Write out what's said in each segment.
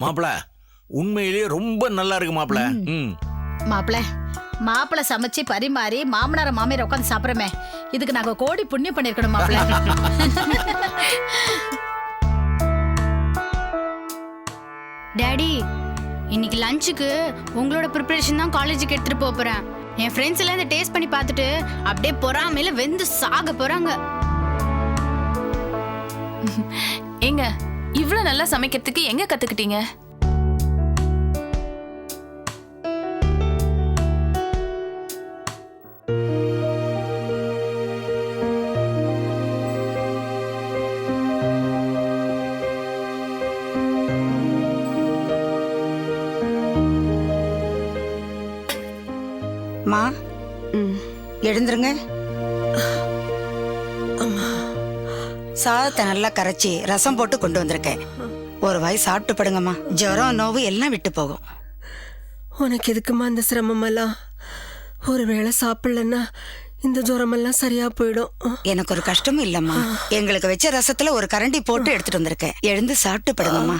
மாப்பிள உண்மையிலேயே ரொம்ப நல்லா இருக்கு மாப்பிள. ம். மாப்பிள மாப்பிள சமைச்சு பரிமாறி மாமனார மாமியார் உட்காந்து சாப்பிடுறமே. இதுக்கு நாங்க கோடி புண்ணியம் பண்ணிருக்கணும் மாப்பிள. டாடி இன்னைக்கு லஞ்சுக்கு உங்களோட ப்ரிப்பரேஷன் தான் காலேஜுக்கு எடுத்துட்டு போப் போறேன். என் ஃப்ரெண்ட்ஸ் எல்லாம் இதை டேஸ்ட் பண்ணி பார்த்துட்டு அப்படியே பொறாமையில வெந்து சாக போறாங்க. ஏங்க இவ்ளோ நல்லா சமைக்கிறதுக்கு எங்க கத்துக்கிட்டீங்க? மா எழுந்துருங்க. சாதத்தை நல்லா கரைச்சி ரசம் போட்டு கொண்டு வந்திருக்கேன். ஒரு வாய் சாப்பிட்டு படுங்கம்மா. ஜுரம் நோவு எல்லாம் விட்டு போகும். உனக்கு எதுக்குமா இந்த சிரமமெல்லாம்? ஒருவேளை சாப்பிடலன்னா இந்த ஜுரமெல்லாம் சரியா போயிடும். எனக்கு ஒரு கஷ்டமும் இல்லம்மா. எங்களுக்கு வச்ச ரசத்துல ஒரு கரண்டி போட்டு எடுத்துட்டு வந்திருக்கேன். எழுந்து சாப்பிட்டு படுங்கம்மா.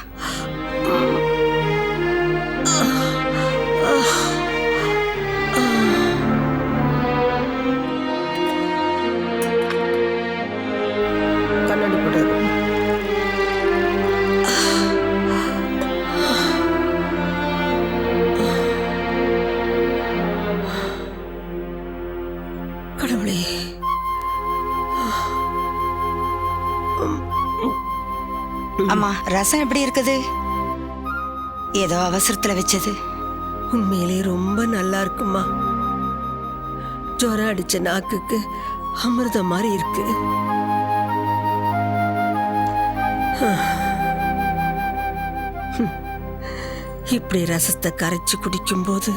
அம்மா ரசம் எப்படி இருக்குது? ஏதோ அவசரத்துல வச்சது. உண்மையிலே ரொம்ப நல்லா இருக்குமா? ஜுரம் அடிச்ச நாக்குக்கு அமிர்தம் மாதிரி இருக்கு. இப்படி ரசத்தை கரைச்சு குடிக்கும்போது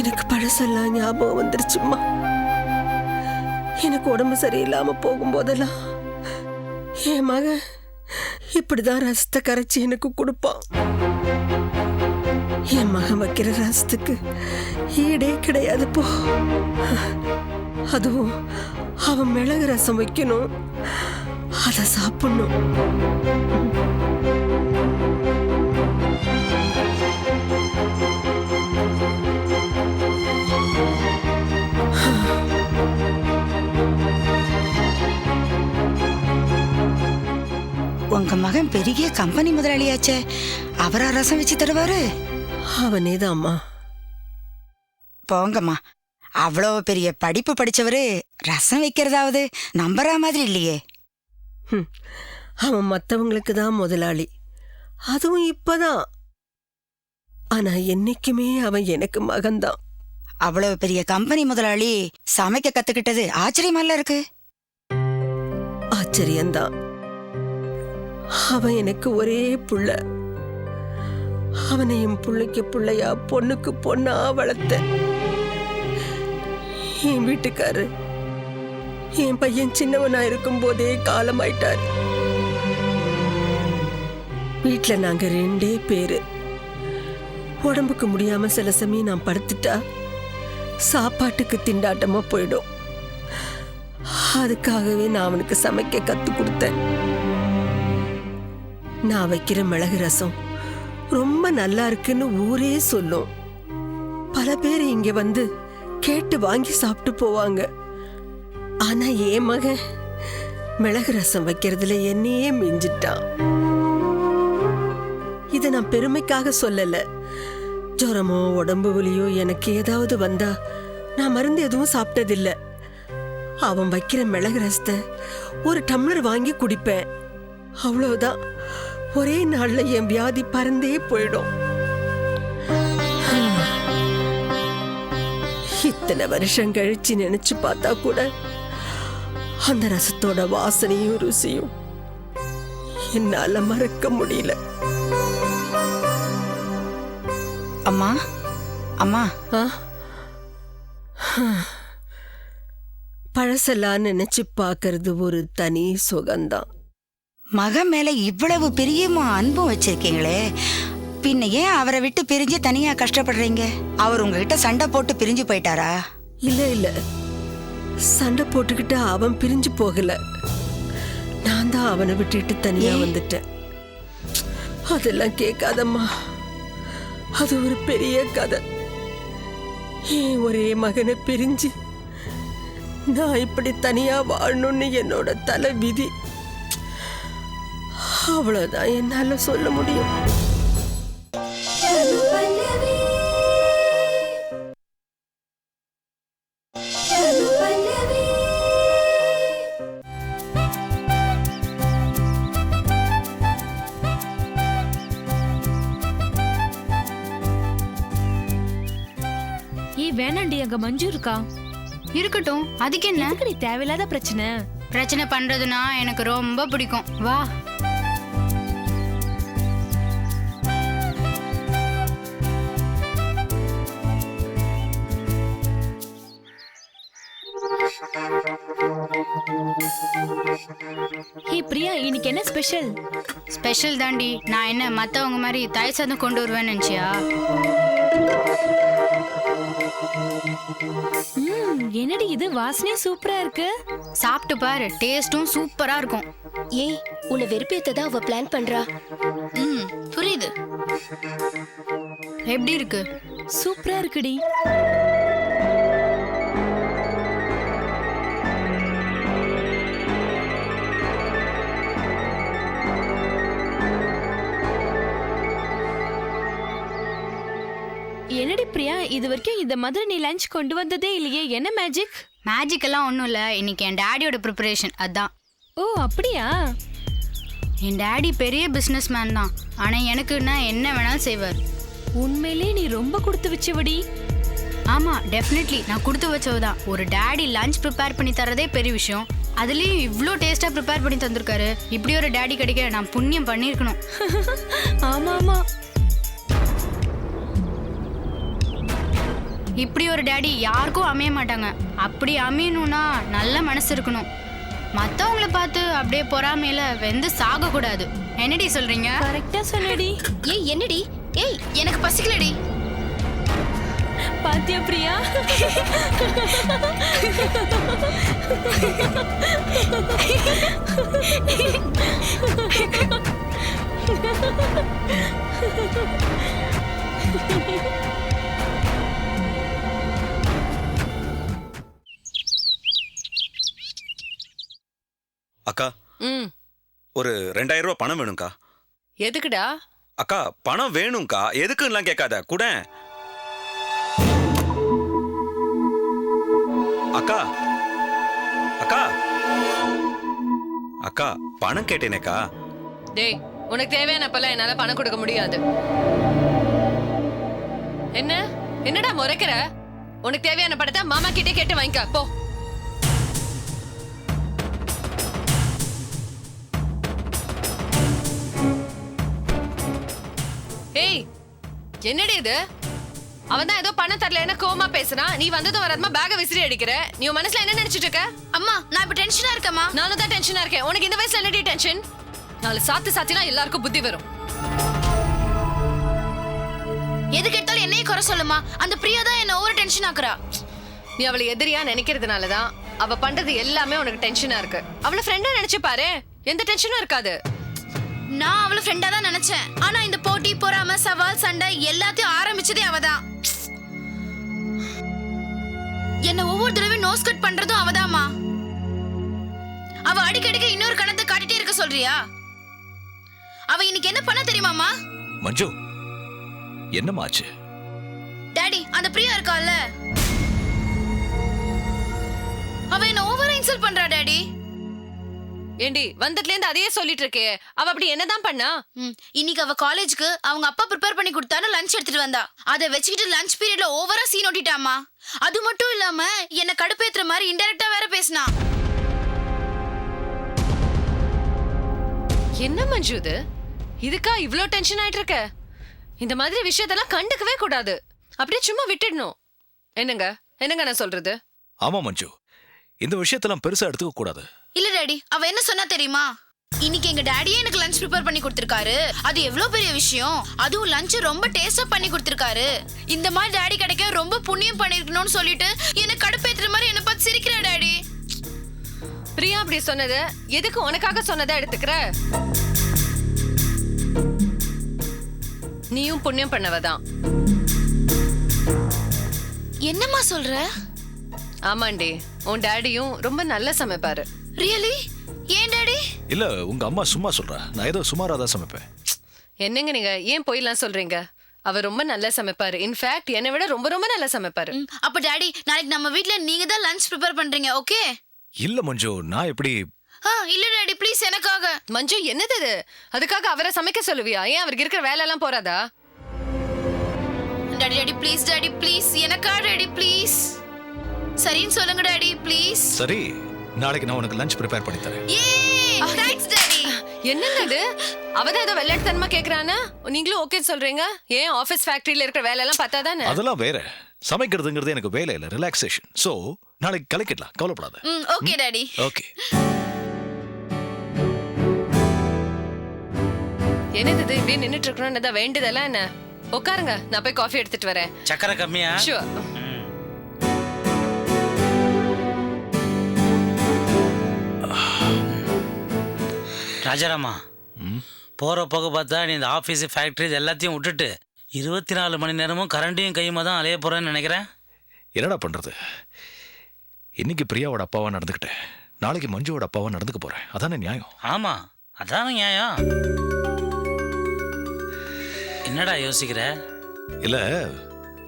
எனக்கு பழசெல்லாம் ஞாபகம் வந்துருச்சுமா எனக்கு உடம்பு சரியில்லாம போகும்போதெல்லாம் என் மகன் இப்படிதான் ரசத்தை கரைச்சி எனக்கு கொடுப்பான். என் மகன் வைக்கிற ரசத்துக்கு ஈடே கிடையாது போ. அதுவும் அவன் மிளகு ரசம் வைக்கணும். அதை சாப்பிடணும். மகன் பெரிய கம்பெனி முதலாளியாச்சே. அவரா ரசம் வச்சு தருவாரு? அவனே தான்மா போங்கம்மா. அவ்வளோ பெரிய படிப்பு படிச்சவரு ரசம் வைக்கிறதாவது நம்புற மாதிரி இல்லையே. அவன் மத்தவங்களுக்கு தான் முதலாளி. அதுவும் இப்பதான். ஆனா என்னைக்குமே அவன் எனக்கு மகன்தான். அவ்வளவு பெரிய கம்பெனி முதலாளி சமைக்க கத்துக்கிட்டது ஆச்சரியமால இருக்கு? ஆச்சரியம்தான். அவன் எனக்கு ஒரே புள்ள. அவனை என் பிள்ளையா பொண்ணுக்கு பொண்ணா வளர்த்த என் வீட்டுக்காரு என் பையன் சின்னவனா இருக்கும் போதே காலமாயிட்டார். வீட்டில் நாங்க ரெண்டே பேரு. உடம்புக்கு முடியாம சில சமயம் நான் படுத்துட்டா சாப்பாட்டுக்கு திண்டாட்டமா போயிடும். அதுக்காகவே நான் அவனுக்கு சமைக்க கத்து கொடுத்தேன். நான் வைக்கிற மிளகு ரசம் ரொம்ப நல்லா இருக்குன்னு ஊரே சொல்லும். பல பேர் இங்க வந்து கேட்டு வாங்கி சாப்பிட்டு போவாங்க. ஆனா என் மகன் மிளகு ரசம் வைக்கிறதுல என்னையே மிஞ்சிட்டான். இதை நான் பெருமைக்காக சொல்லல. ஜுரமோ உடம்பு வலியோ எனக்கு ஏதாவது வந்தா நான் மருந்து எதுவும் சாப்பிட்டதில்லை. அவன் வைக்கிற மிளகு ரசத்தை ஒரு டம்ளர் வாங்கி குடிப்பேன். அவ்வளோதான் ஒரே நாள்ல என் வியாதி பறந்தே போயிடும். இத்தனை வருஷம் கழிச்சு நினைச்சு பார்த்தா கூட அந்த ரசத்தோட வாசனையும் ருசியும் என்னால மறக்க முடியல. அம்மா அம்மா? பழசெல்லாம் நினைச்சு பார்க்கறது ஒரு தனி சுகம்தான். மகன் மேல இவ்வளவு பிரியமா அன்பும் வச்சிருக்கீங்களே. பின்ன ஏன் அவரை விட்டு பிரிஞ்சு தனியா கஷ்டப்படுறீங்க? அவர் உங்ககிட்ட சண்டை போட்டு பிரிஞ்சு போயிட்டாரா? இல்ல இல்ல. சண்டை போட்டுக்கிட்டு அவன் பிரிஞ்சு போகல. நான் தான் அவனை விட்டுட்டு தனியா? வந்துட்டேன். அதெல்லாம் கேட்காதம்மா. அது ஒரு பெரிய கதை. ஏன் ஒரே மகனை பிரிஞ்சு? நான் இப்படி தனியா வாழணும்னு என்னோட தலை விதி. அவ்வளவுதான் என்னால சொல்ல முடியும். வேணாண்டி அங்க மஞ்சு இருக்கா? இருக்கட்டும் அதுக்கு என்ன? தேவையில்லாத பிரச்சனை? பிரச்சனை பண்றதுனா எனக்கு ரொம்ப பிடிக்கும். வா. ஏய் பிரியா இன்னைக்கு என்ன ஸ்பெஷல் ஸ்பெஷல் தாண்டி நான் என்ன மத்தவங்க மாதிரி தயிர் சாதம் கொண்டு வருவேன்னு நினைச்சியா? ம் என்னடி இது? வாசனையே சூப்பரா இருக்கு. சாப்பிட்டு பாரு டேஸ்டும் சூப்பரா இருக்கும். ஏய் உன்னை வெறுப்பேத்ததா அவ பிளான் பண்றா. ம் புரியுது. எப்படி இருக்கு? சூப்பரா இருக்குடி. என்னடி பிரியா இது வரைக்கும் இந்த மாதிரி நீ லஞ்ச் கொண்டு வந்ததே இல்லையே என்ன மேஜிக் மேஜிக் எல்லாம் ஒன்றும் இல்லை இன்னைக்கு என் டேடியோட ப்ரிப்பரேஷன் அதான். ஓ அப்படியா? என் டேடி பெரிய பிஸ்னஸ் மேன் தான் ஆனால் எனக்குன்னா என்ன வேணாலும் செய்வார். உண்மையிலே நீ ரொம்ப கொடுத்து வச்சவடி. ஆமாம் டெஃபினெட்லி நான் கொடுத்து வச்சவ தான். ஒரு டேடி லஞ்ச் ப்ரிப்பேர் பண்ணி தரதே பெரிய விஷயம். அதுலேயும் இவ்வளோ டேஸ்ட்டாக ப்ரிப்பேர் பண்ணி தந்திருக்காரு. இப்படி ஒரு டேடி கிடைக்க நான் புண்ணியம் பண்ணியிருக்கணும். ஆமா ஆமா இப்படி ஒரு டேடி யாருக்கும் அமைய மாட்டாங்க. அப்படி அமையணும்னா நல்ல மனசு இருக்கணும். மற்றவங்கள பார்த்து அப்படியே பொறாமையில வெந்து சாகக்கூடாது. என்னடி சொல்றீங்க? கரெக்டா சொன்னடி. ஏய் என்னடி? ஏய் எனக்கு பசிக்கலடி. பாத்தியா பிரியா? அக்கா ம். ஒரு ரெண்டாயிரம் ரூபாய் பணம் வேணும்க்கா. எதுக்குடா? அக்கா பணம் வேணும்க்கா. எதுக்குன்னுலாம் கேட்காத. கூட. அக்கா. அக்கா. அக்கா பணம் கேட்டேனேக்கா. டேய் உனக்கு தேவையானப்பெல்லாம் என்னால பணம் கொடுக்க முடியாது. என்ன? என்னடா முறைக்கிற? உனக்கு தேவையான படத்தை மாமா கிட்டே கேட்டு வாங்கிக்க. போ. என்னடி இது? அவன் தான் ஏதோ பணம் தரலன்னு கோமா பேசுறான் நீ வந்ததும் வராதமா பேக விசிறி அடிக்கிற. நீ உன் மனசுல என்ன நினைச்சிட்டு இருக்க? அம்மா நான் இப்ப டென்ஷனா இருக்கேம்மா. நானும் தான் டென்ஷனா இருக்கேன். உனக்கு இந்த வயசுல என்னடி டென்ஷன் நாலு சாத்து சாத்தினா எல்லாருக்கும் புத்தி வரும். எதுக்கு எடுத்தாலும் என்னையே குறை சொல்லுமா அந்த பிரியா தான் என்ன ஓவர் டென்ஷன் ஆக்குறா. நீ அவளை எதிரியா நினைக்கிறதுனால தான் அவ பண்றது எல்லாமே உனக்கு டென்ஷனா இருக்கு. அவளை ஃப்ரெண்டா நினைச்சு பாரு. எந்த டென்ஷனும் இருக்காது. நான் அவள ஃப்ரெண்டா தான் நினைச்சேன். ஆனா இந்த போட்டி பொறாம சவால் சண்டை எல்லாத்தையும் ஆரம்பிச்சதே அவதான் என்ன ஒவ்வொரு தடவையும் நோஸ் கட் பண்றதும் அவதாமா அவ அடிக்கடிக்க இன்னொரு கணத்தை காட்டிட்டே இருக்க சொல்றியா? அவ இன்னைக்கு என்ன பண்ண தெரியுமாமா மஞ்சு என்னமாச்சு டாடி அந்த பிரியா இருக்கால்ல அவ என்ன ஓவரா இன்சல்ட் பண்றா டாடி ஏண்டி வந்ததுல இருந்து அதையே சொல்லிட்டு இருக்கே. அவ அப்படி என்னதான் பண்ணா? ம், இன்னைக்கு அவ காலேஜுக்கு அவங்க அப்பா ப்ரிப்பேர் பண்ணி கொடுத்தாரு லஞ்ச் எடுத்துட்டு வந்தா. அதை வச்சுக்கிட்டு லஞ்ச் பீரியட்ல ஓவரா சீன் ஓட்டிட்டாமா அது மட்டும் இல்லாம என்ன கடுப்பேத்துற மாதிரி இன்டெரக்டா வேற பேசினா. என்ன மஞ்சு இது? இதுக்கா இவ்ளோ டென்ஷன் ஆயிட்டு இருக்க இந்த மாதிரி விஷயத்தெல்லாம் கண்டுக்கவே கூடாது. அப்படியே சும்மா விட்டுடணும். என்னங்க? என்னங்க நான் சொல்றது? ஆமா மஞ்சு. இந்த விஷயத்தெல்லாம் பெருசா எடுத்துக்க கூடாது. இல்ல டாடி. அவ என்ன சொன்னா தெரியுமா? இன்னைக்கு எங்க டாடியே எனக்கு லஞ்ச் ப்ரிப்பேர் பண்ணி கொடுத்திருக்காரு. அது எவ்வளவு பெரிய விஷயம்? அதுவும் லஞ்ச் ரொம்ப டேஸ்டா பண்ணி கொடுத்திருக்காரு. இந்த மாதிரி டாடி கிடைக்க ரொம்ப புண்ணியம் பண்ணிருக்கணும்னு சொல்லிட்டு என்ன கடுப்பேத்துற மாதிரி என்ன பார்த்து சிரிக்கிறா டாடி. பிரியா அப்படி சொன்னது எதுக்கு உனக்காக சொன்னதை எடுத்துக்கிற? நீயும் புண்ணியம் பண்ணவதான். என்னம்மா சொல்ற? ஆமாண்டி உன் டேடியும் ரொம்ப நல்லா சமைப்பாரு. ரியலி ஏன் டாடி? இல்ல உங்க அம்மா சும்மா சொல்றா. நான் ஏதோ சுமாரா தான் சமைப்பேன். என்னங்க நீங்க ஏன் போயிலாம் சொல்றீங்க? அவர் ரொம்ப நல்லா சமைப்பாரு. இன்ஃபேக்ட் என்னை விட ரொம்ப ரொம்ப நல்லா சமைப்பாரு. அப்ப டாடி நாளைக்கு நம்ம வீட்ல நீங்க தான் லஞ்ச் ப்ரிப்பேர் பண்றீங்க ஓகே இல்ல மஞ்சு நான் எப்படி? ஆ இல்ல டாடி ப்ளீஸ் எனக்காக. மஞ்சு என்னது இது? அதுக்காக அவரை சமைக்க சொல்லுவியா? ஏன் அவருக்கு இருக்கிற வேலை எல்லாம் போறாதா? Daddy daddy please daddy please எனக்கா டாடி ப்ளீஸ் சரின்னு சொல்லுங்க டாடி. ப்ளீஸ் சரி நாளைக்கு நான் உனக்கு லஞ்ச் ப்ரிப்பேர் பண்ணி தரேன். ஏ தேங்க்ஸ் டாடி. என்னங்க இது? அவதான் ஏதோ வெள்ளாட்டுத்தனமா கேக்குறானா நீங்களும் ஓகே சொல்றீங்க? ஏன் ஆபீஸ் ஃபேக்டரியில இருக்கிற வேலை எல்லாம் பார்த்தாதானே? அதெல்லாம் வேற. சமைக்கிறதுங்கிறது எனக்கு வேலை இல்ல ரிலாக்ஸேஷன் சோ நாளைக்கு கலக்கிடலாம் கவலைப்படாத. ம் ஓகே டாடி. ஓகே என்னது இது? இப்படியே நின்னுட்டு இருக்கணும்னு ஏதாவது வேண்டியதெல்லாம் என்ன? உட்காருங்க நான் போய் காஃபி எடுத்துட்டு வரேன். சக்கரை கம்மியா? ஷூர் ராஜாராமா போற போக பார்த்தா நீ இந்த ஆஃபீஸ் ஃபேக்டரி இது எல்லாத்தையும் விட்டுட்டு இருபத்தி நாலு மணி நேரமும் கரண்டையும் கையுமா தான் அலைய போறேன்னு நினைக்கிறேன்? என்னடா பண்றது? இன்னைக்கு பிரியாவோட அப்பாவா நடந்துக்கிட்டேன் நாளைக்கு மஞ்சுவோட அப்பாவா நடந்துக்க போறேன். அதானே நியாயம்? ஆமா அதான நியாயம். என்னடா யோசிக்கிற? இல்ல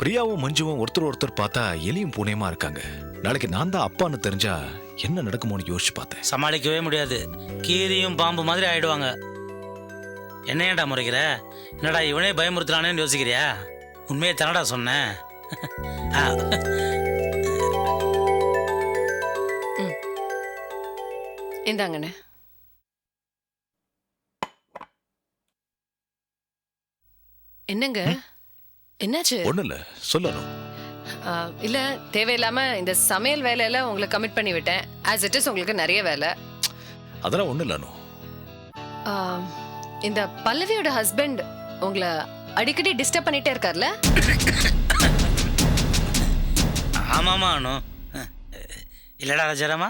பிரியாவும் மஞ்சுவும் ஒருத்தர் ஒருத்தர் பார்த்தா எலியும் பூனையுமா இருக்காங்க. நாளைக்கு நான் தான் அப்பான்னு தெரிஞ்சா என்ன நடக்குமோன்னு யோசிச்சு பார்த்தேன். சமாளிக்கவே முடியாது. கீரியும் பாம்பு மாதிரி ஆயிடுவாங்க. என்ன ஏன்டா முறைக்கிற? என்னடா இவனே பயமுறுத்துறானேன்னு யோசிக்கிறியா? உண்மையை தானடா சொன்னேன். இந்தாங்கண்ணே. என்னங்க? என்னாச்சு? ஒண்ணு இல்ல சொல்லணும். இல்ல தேவையில்லாம இந்த சமையல் வேலையில உங்களை கமிட் பண்ணி விட்டேன். ஆஸ் இட் இஸ் உங்களுக்கு நிறைய வேலை. அதெல்லாம் ஒண்ணு இல்ல இந்த பல்லவியோட ஹஸ்பண்ட் உங்களை அடிக்கடி டிஸ்டர்ப் பண்ணிட்டே இருக்கார்ல? ஆமாமா அனு. இல்லடா ராஜாராமா?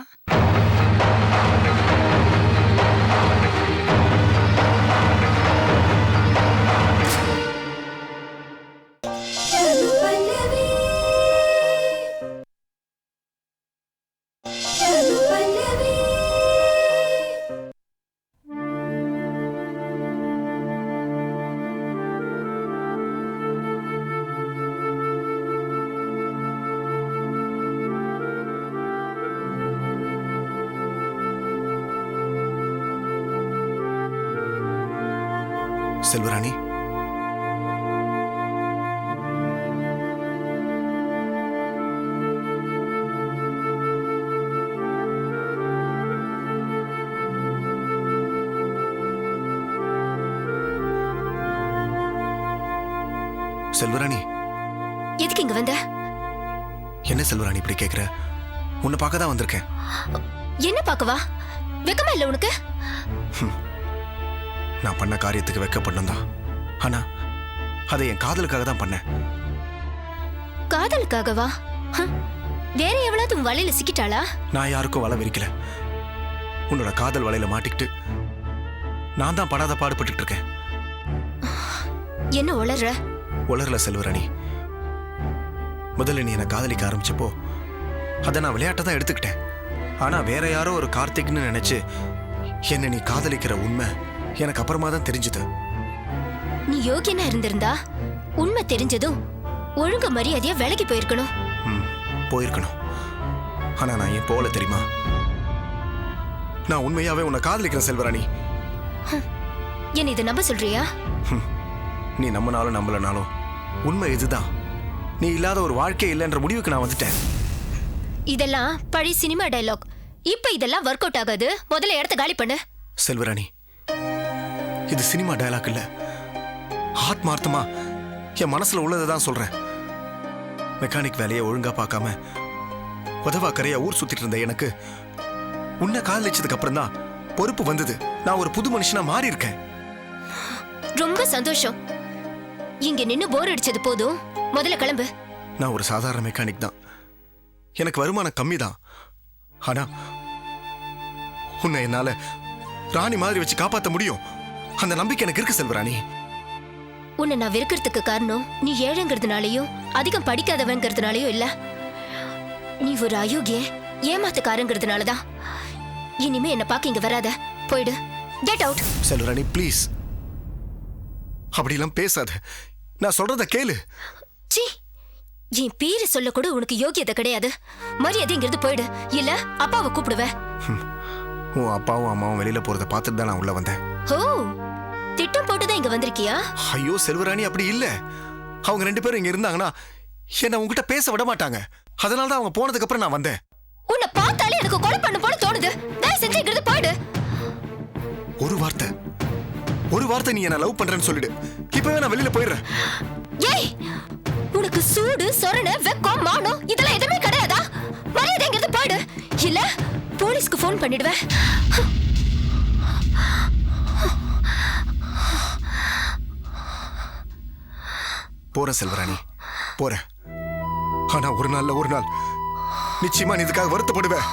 செல்வராணி. எதுக்கு இங்க வந்த? என்ன செல்வராணி இப்படி கேக்குற? உன்னை பார்க்க தான் வந்திருக்கேன். என்ன பாக்கவா வெக்கமா இல்ல உனக்கு? நான் பண்ண காரியத்துக்கு வெக்கப்பட்டேன் தான் ஆனா அதை என் காதலுக்காக தான் பண்ணேன். காதலுக்காகவா? ஹம். வேற எவ்வளவு உன் வலையில சிக்கிட்டாளா? நான் யாருக்கும் வலை விரிக்கல. உன்னோட காதல் வலையில மாட்டிக்கிட்டு நான் தான் படாத பாடுபட்டுட்டு இருக்கேன். என்ன உளற உலர்ல செல்வராணி முதல்ல நீ என்னை காதலிக்க ஆரம்பிச்சப்போ அதை நான் விளையாட்டை தான் எடுத்துக்கிட்டேன். ஆனா வேற யாரோ ஒரு கார்த்திக்னு நினைச்சு என்னை நீ காதலிக்கிற உண்மை எனக்கு அப்புறமா தான் தெரிஞ்சுது. நீ யோகியனா இருந்திருந்தா உண்மை தெரிஞ்சதும் ஒழுங்க மரியாதையா விலகி போயிருக்கணும். போயிருக்கணும். ஆனா நான் ஏன் போகல தெரியுமா? நான் உண்மையாவே உன்னை காதலிக்கிறேன் செல்வராணி என்ன இதை நம்ப சொல்றியா? நீ நம்பினாலும் நம்பலனாலும் உண்மை இதுதான். நீ இல்லாத ஒரு வாழ்க்கை இல்லைன்ற முடிவுக்கு நான் வந்துட்டேன். இதெல்லாம் பழைய சினிமா டயலாக் இப்ப இதெல்லாம் ஒர்க் அவுட் ஆகாது. முதல்ல இடத்த காலி பண்ணு. செல்வராணி இது சினிமா டயலாக் இல்ல. ஆத்மார்த்தமா என் மனசுல உள்ளதை தான் சொல்றேன். மெக்கானிக் வேலையை ஒழுங்கா பார்க்காம உதவா கரையா ஊர் சுத்திட்டு இருந்த எனக்கு உன்னை காதலிச்சதுக்கு அப்புறம் தான் பொறுப்பு வந்தது. நான் ஒரு புது மனுஷனா மாறி இருக்கேன் ரொம்ப சந்தோஷம். இங்க நின்னு போர் அடிச்சது போதும். முதல்ல கிளம்பு. நான் ஒரு சாதாரண மெக்கானிக் தான். எனக்கு வருமானம் கம்மி தான் ஆனா உன்னை என்னால ராணி மாதிரி வச்சு காப்பாத்த முடியும். அந்த நம்பிக்கை எனக்கு இருக்கு செல்வராணி. உன்னை நான் வெறுக்கிறதுக்கு காரணம் நீ ஏழைங்கிறதுனாலயும் அதிகம் படிக்காதவங்கிறதுனாலயும் இல்ல. நீ ஒரு அயோக்கிய ஏமாத்துக்காரங்கிறதுனாலதான். இனிமே என்ன பார்க்க இங்க வராத. போயிடு. கெட் அவுட் செல்வராணி ப்ளீஸ் அப்படிலாம் பேசாத. நான் சொல்றத கேளு. சி என் பேரை சொல்ல கூட உனக்கு யோகியதை கிடையாது. மரியாதைங்கிறது போயிடு. இல்ல அப்பாவை கூப்பிடுவேன் உன் அப்பாவும் அம்மாவும் வெளியில போறத பார்த்துட்டு தான் நான் உள்ள வந்தேன். ஓ! திட்டம் போட்டுதான் இங்க வந்திருக்கியா? ஐயோ செல்வராணி அப்படி இல்ல. அவங்க ரெண்டு பேரும் இங்க இருந்தாங்கன்னா என்ன உங்ககிட்ட பேச விட மாட்டாங்க. அதனால தான் அவங்க போனதுக்கு அப்புறம் நான் வந்தேன். உன்னை பார்த்தாலே எனக்கு கொலை பண்ண போல தோணுது. தயவு செஞ்சு இங்கிருந்து போயிடு. ஒரு வார்த்தை. ஒரு வார்த்தை நீ என்ன லவ் பண்றேன்னு சொல்லிடு. இப்பவே நான் வெளியில போயிடுறேன். ஏய் உனக்கு சூடு சொரண வெக்கம் மானம் இதெல்லாம் எதுவுமே கிடையாதா? மரியாதைங்கிறது போயிடு. இல்ல போலீஸ்க்கு ஃபோன் பண்ணிடுவேன். போறேன் செல்வராணி. போறேன். ஆனா ஒரு நாள்ல ஒரு நாள். நிச்சயமா நீ இதுக்காக வருத்தப்படுவேன்.